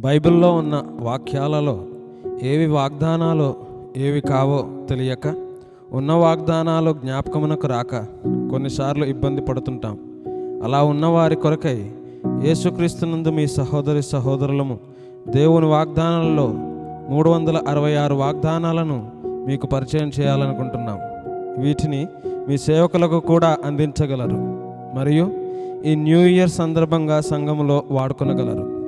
బైబిల్లో ఉన్న వాక్యాలలో ఏవి వాగ్దానాలు ఏవి కావో తెలియక ఉన్న వాగ్దానాలు జ్ఞాపకమునకు రాక కొన్నిసార్లు ఇబ్బంది పడుతుంటాం. అలా ఉన్న వారి కొరకై యేసుక్రీస్తునందు మీ సహోదరి సహోదరులము దేవుని వాగ్దానాలలో మూడు వందల అరవై ఆరు వాగ్దానాలను మీకు పరిచయం చేయాలనుకుంటున్నాం. వీటిని మీ సేవకులకు కూడా అందించగలరు. మరియు ఈ న్యూ ఇయర్ సందర్భంగా సంఘములో వాడుకొనగలరు.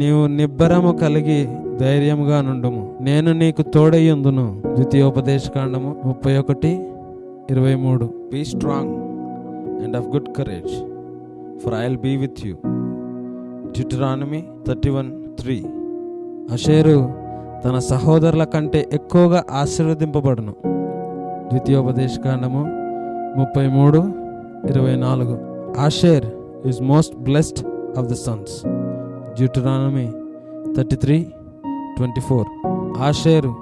నీవు నిబ్బరము కలిగి ధైర్యముగా నుండుము. నేను నీకు తోడయ్యుందును ద్వితీయోపదేశకాండము ముప్పై ఒకటి ఇరవై మూడు. Be strong and of good courage for I be with you Deuteronomy thirty one three Asher తన సహోదరుల కంటే ఎక్కువగా ఆశీర్వదింపబడును. ద్వితీయోపదేశకాండము ముప్పై మూడు ఇరవై నాలుగు. Asher is most blessed of the sons Deuteronomy thirty three twenty four Asher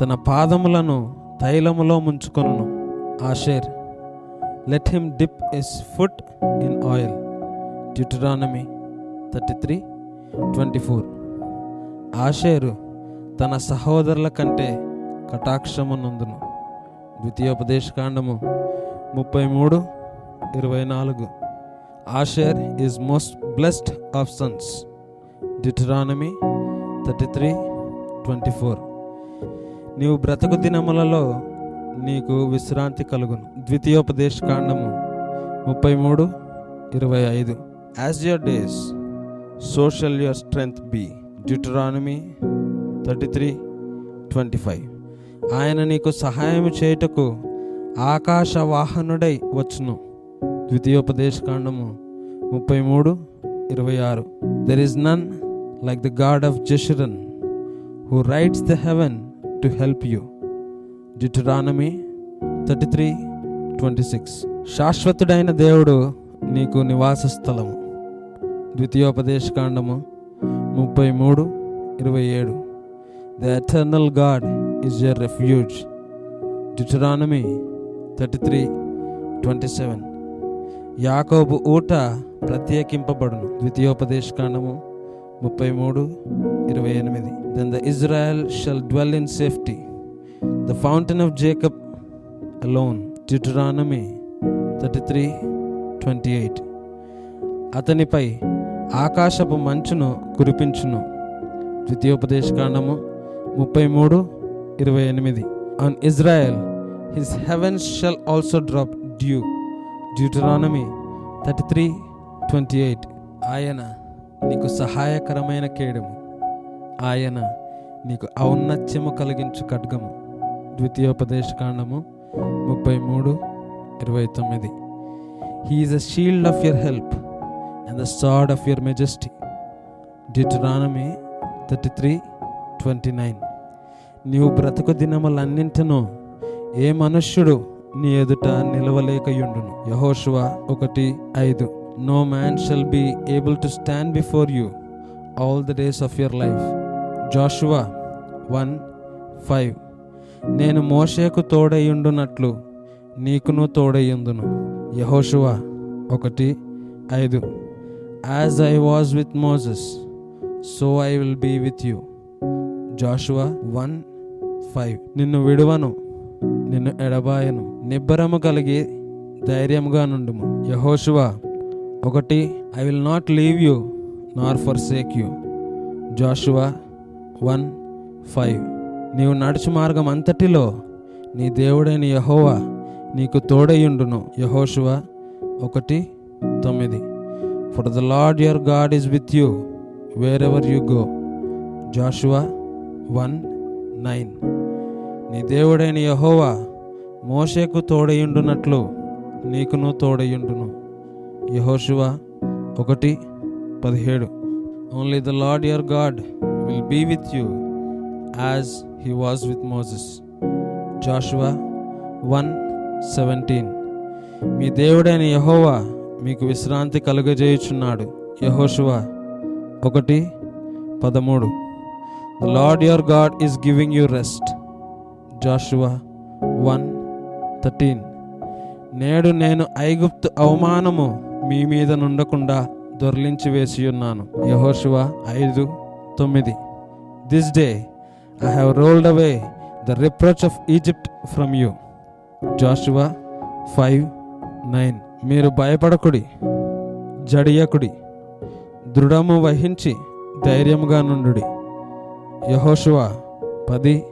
తన పాదములను తైలములో ముంచుకొను Asher let him dip his foot in oil Deuteronomy thirty three twenty four Asher తన సహోదరుల కంటే కటాక్షమునందును ద్వితీయోపదేశకాండము ముప్పై మూడు ఇరవై నాలుగు. Asher is most blessed of sons Deuteronomy thirty three twenty four నీవు బ్రతుకు దినములలో నీకు విశ్రాంతి కలుగును. ద్వితీయోపదేశ కాండము ముప్పై మూడు ఇరవై ఐదు as your days so shall your strength be Deuteronomy thirty three twenty five ఆయన నీకు సహాయం చేయుటకు ఆకాశ వాహనుడై వచ్చును. ద్వితీయోపదేశ కాండము ముప్పై మూడు ఇరవై ఆరు there is none like the God of Jeshurun who rides the heaven to help you Deuteronomy thirty three twenty six శాశ్వతుడైన దేవుడు నీకు నివాస స్థలము. ద్వితీయోపదేశ కాండము ముప్పై మూడు ఇరవై ఏడు. The eternal God is your refuge Deuteronomy thirty three twenty seven యాకోబు ఊట ప్రత్యేకింపబడును. ద్వితీయోపదేశకాండము ముప్పై మూడు ఇరవై ఎనిమిది. Then the Israel shall dwell in safety the fountain of Jacob alone Deuteronomy thirty three twenty eight అతనిపై ఆకాశపు మంచును కురిపించును. ద్వితీయోపదేశ కాండము ముప్పై మూడు ఇరవై ఎనిమిది. On Israel his heavens shall also drop dew Deuteronomy thirty three twenty eight ఆయన నీకు సహాయకరమైన కేడము. ఆయన నీకు ఔన్నత్యము కలిగించు ఖడ్గము. ద్వితీయోపదేశ కాండము ముప్పై మూడు ఇరవై తొమ్మిది he is a shield of your help and the sword of your majesty Deuteronomy thirty three twenty nine నీవు బ్రతుకు దినములన్నింటినో ఏ మనుష్యుడు నీ ఎదుట నిలవలేకయుండును యహోశువ ఒకటి ఐదు. No man shall be able to stand before you all the days of your life Joshua one five నేను మోషేకు తోడయ్యుండునట్లు నీకును తోడయ్యుందును యహోషువ ఒకటి ఐదు. As I was with Moses so I will be with you Joshua one five నిన్ను విడువను నిన్ను ఎడబాయను. నిబ్బరము కలిగి ధైర్యముగా నుండుము. యహోషువా ఒకటి I will not leave you nor forsake you Joshua one five. నీవు నడుచు మార్గం అంతటిలో నీ దేవుడైన యహోవా నీకు తోడయ్యుండును. యహోషువా ఒకటి తొమ్మిది. For the Lord your God is with you wherever you go Joshua one nine. నీ దేవుడైన యహోవా మోషేకు తోడయుండునట్లు నీకును తోడయుండును యహోషువ ఒకటి పదిహేడు. Only the Lord your God will be with you as he was with Moses Joshua one seventeen మీ దేవుడైన యహోవా మీకు విశ్రాంతి కలుగజేయుచున్నాడు. యహోషువ ఒకటి పదమూడు. The Lord your God is giving you rest Joshua one thirteen నేడు నేను ఐగుప్తు అవమానము మీ మీద నుండకుండా దొర్లించి వేసి ఉన్నాను. యహోశివ ఐదు తొమ్మిది. This day I have rolled away the reproach of Egypt from you Joshua five nine మీరు భయపడకుడి జడియకుడి దృఢము వహించి ధైర్యముగా నుండుడి. యహోషువా పది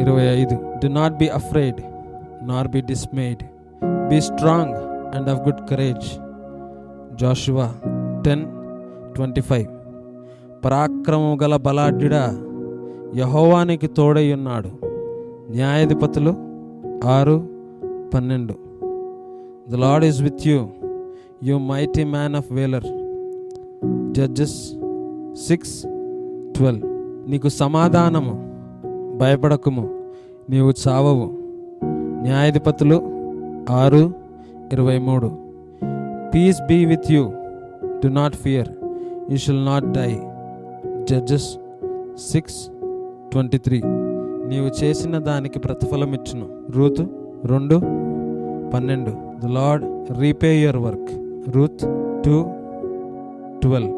ఇరవై ఐదు. Do not be afraid not be dismayed be strong and of good courage Joshua ten twenty five. పరాక్రమం గల బలాఢ్యుడా యహోవానికి తోడై ఉన్నాడు న్యాయాధిపతులు ఆరు పన్నెండు. The Lord is with you you mighty man of valour. Judges six twelve. నీకు సమాధానము భయపడకుము నీవు చావవు. న్యాయాధిపతులు ఆరు ఇరవై మూడు. Peace be with you do not fear you shall not die Judges six twenty three నీవు చేసిన దానికి ప్రతిఫలం ఇచ్చును. రూతు రెండు పన్నెండు. The Lord repay your work Ruth two twelve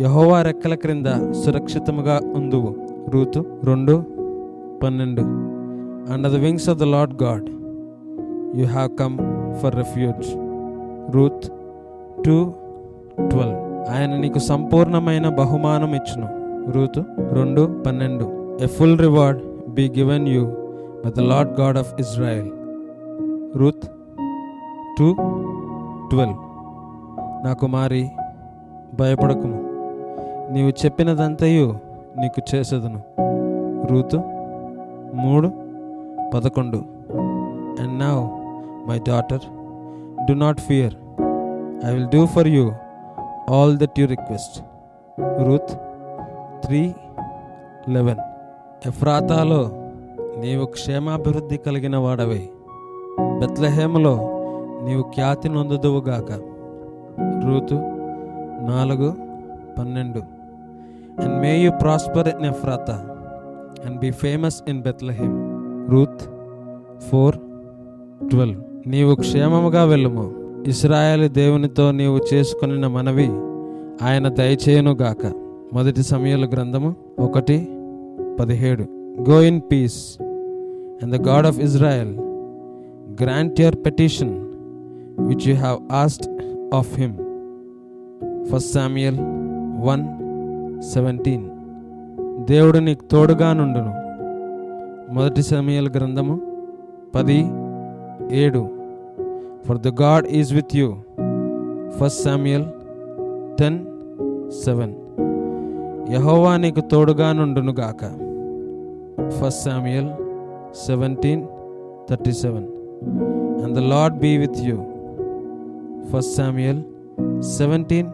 యహోవా రెక్కల క్రింద సురక్షితముగా ఉందువు. రూతు రెండు పన్నెండు. Under the wings of the Lord God you have come for refuge Ruth two twelve. ఆయన నీకు సంపూర్ణమైన బహుమానం ఇచ్చును. రూతు రెండు పన్నెండు. A full reward be given you by the Lord God of Israel Ruth two twelve. నా కుమారి భయపడకుము. నీవు చెప్పినదంతయు నీకు చేసేదను. రూతు మూడు పదకొండు. And now my daughter do not fear I will do for you all that you request Ruth three eleven ఎఫ్రాతాలో నీవు క్షేమాభివృద్ధి కలిగిన వాడవే. బెత్లహేమలో నీవు ఖ్యాతి నొందుదువుగాక రూతు నాలుగు పన్నెండు. And may you prosper in Ephrathah and be famous in Bethlehem Ruth four twelve నీవు క్షేమముగా వెళ్ళుము. ఇస్రాయేల్ దేవునితో నీవు చేసుకుని మనవి ఆయన దయచేయునుగాక. మొదటి సమయాల గ్రంథము ఒకటి పదిహేడు. Go in peace and the God of Israel grant your petition which you have asked of him first Samuel one seventeen దేవుడు నీకు తోడుగా నుండును. మొదటి సమయాల గ్రంథము పది ఏడు. For the God is with you first Samuel ten seven యహోవా నీకు తోడుగా నుండును గాక. First Samuel seventeen thirty seven and the Lord be with you first Samuel seventeen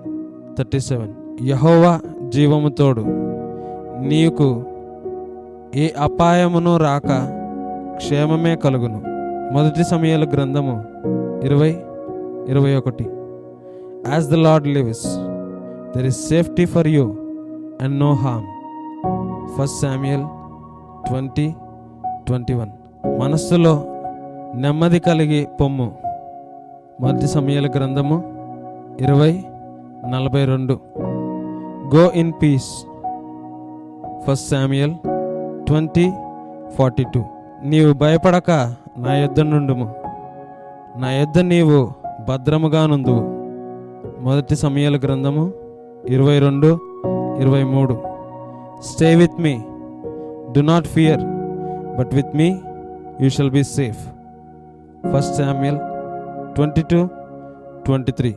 thirty seven యహోవా జీవము తోడు. నీకు ఏ అపాయమును రాక క్షేమమే కలుగును. మొదటి సమయాల గ్రంథము ఇరవై ఇరవై ఒకటి. As the Lord lives there is safety for you and no harm first Samuel twenty twenty one మనస్సులో నెమ్మది కలిగి పొమ్ము. మొదటి సమయాల గ్రంథము ఇరవై నలభై రెండు. Go in peace first Samuel twenty forty two నీవు భయపడక నా యొద్ద నుండుము. నా యొద్ద నీవు భద్రముగా నుందువు మొదటి సమయాల గ్రంథము ఇరవై రెండు ఇరవై మూడు. Stay with me do not fear but with me you shall be safe first Samuel twenty two twenty three